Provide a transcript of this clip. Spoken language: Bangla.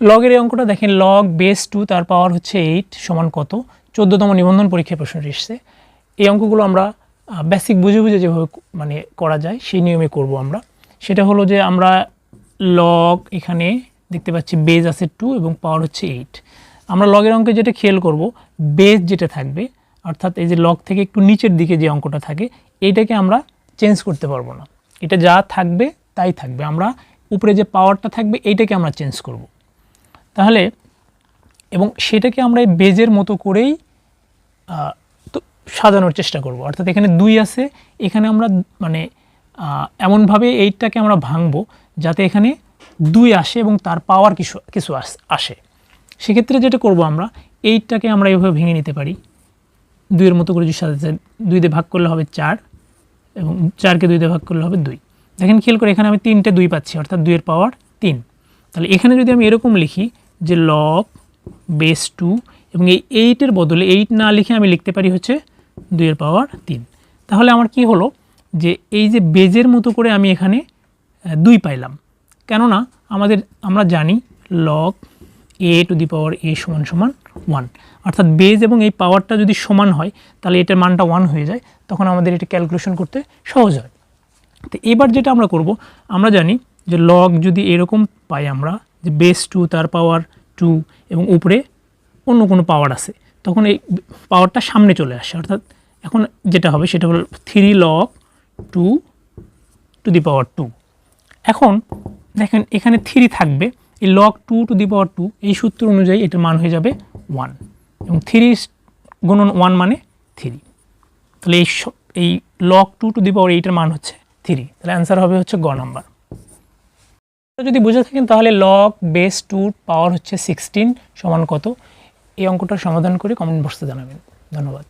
লগের এই অঙ্কটা দেখেন লগ বেস টু তার পাওয়ার হচ্ছে এইট সমান কত? চোদ্দোতম নিবন্ধন পরীক্ষায় প্রশ্নটি এসছে। এই অঙ্কগুলো আমরা বেসিক বুঝে বুঝে যেভাবে মানে করা যায়, সেই নিয়মে করব আমরা। সেটা হলো যে আমরা লগ এখানে দেখতে পাচ্ছি বেজ আছে টু এবং পাওয়ার হচ্ছে এইট আমরা লগের অঙ্কে যেটা খেয়াল করব বেজ যেটা থাকবে, অর্থাৎ এই যে লগ থেকে একটু নিচের দিকে যে অঙ্কটা থাকে এইটাকে আমরা চেঞ্জ করতে পারব না। এটা যা থাকবে, তাই থাকবে। আমরা উপরে যে পাওয়ারটা থাকবে, এইটাকে আমরা চেঞ্জ করব। তাহলে এবং সেটাকে আমরা এই বেজের মতো করেই তো সাজানোর চেষ্টা করব। অর্থাৎ এখানে দুই আছে এখানে আমরা মানে এমনভাবে এইটটাকে আমরা ভাঙবো যাতে এখানে দুই আসে এবং তার পাওয়ার কিছু কিছু আস- আসে। সেক্ষেত্রে যেটা করব আমরা এইটটাকে আমরা এইভাবে ভেঙে নিতে পারি। দুইয়ের মতো করে যদি সাজাতে চাই, দুই দিয়ে ভাগ করলে হবে চার এবং চারকে দুই দিয়ে ভাগ করলে হবে দুই। দেখেন খেয়াল করে এখানে আমি তিনটে দুই পাচ্ছি অর্থাৎ দুইয়ের পাওয়ার তিন। তাহলে এখানে যদি আমি এরকম লিখি যে লব বেস টু এবং এই এইটের বদলে এইট না লিখে আমি লিখতে পারি হচ্ছে দুইয়ের পাওয়ার তিন। তাহলে আমার কি হলো? যে এই যে বেজের মতো করে আমি এখানে দুই পাইলাম। কেননা আমাদের, আমরা জানি লগ এ টু দি পাওয়ার এ সমান সমান ওয়ান অর্থাৎ বেজ এবং এই পাওয়ারটা যদি সমান হয়, তাহলে এটার মানটা ওয়ান হয়ে যায়, তখন আমাদের এটা ক্যালকুলেশন করতে সহজ হয়। তো এবার যেটা আমরা করব, আমরা জানি যে লগ যদি এরকম পাই আমরা যে বেস টু তার পাওয়ার টু এবং উপরে অন্য কোনো পাওয়ার আছে। তখন এই পাওয়ারটা সামনে চলে আসে। অর্থাৎ এখন যেটা হবে সেটা হলো three log two to the power two এখন দেখেন এখানে থ্রি থাকবে। এই log two to the power two এই সূত্র অনুযায়ী এটার মান হয়ে যাবে ওয়ান এবং থ্রি গুণন ওয়ান মানে থ্রি তাহলে এই এই log two to the power এইটার মান হচ্ছে থ্রি তাহলে অ্যান্সার হবে হচ্ছে গ নাম্বার যদি বুঝে থাকেন, তাহলে লক বেস টুর পাওয়ার হচ্ছে সিক্সটিন সমান কত? এই অঙ্কটার সমাধান করে কমেন্ট বক্সে জানাবেন। ধন্যবাদ।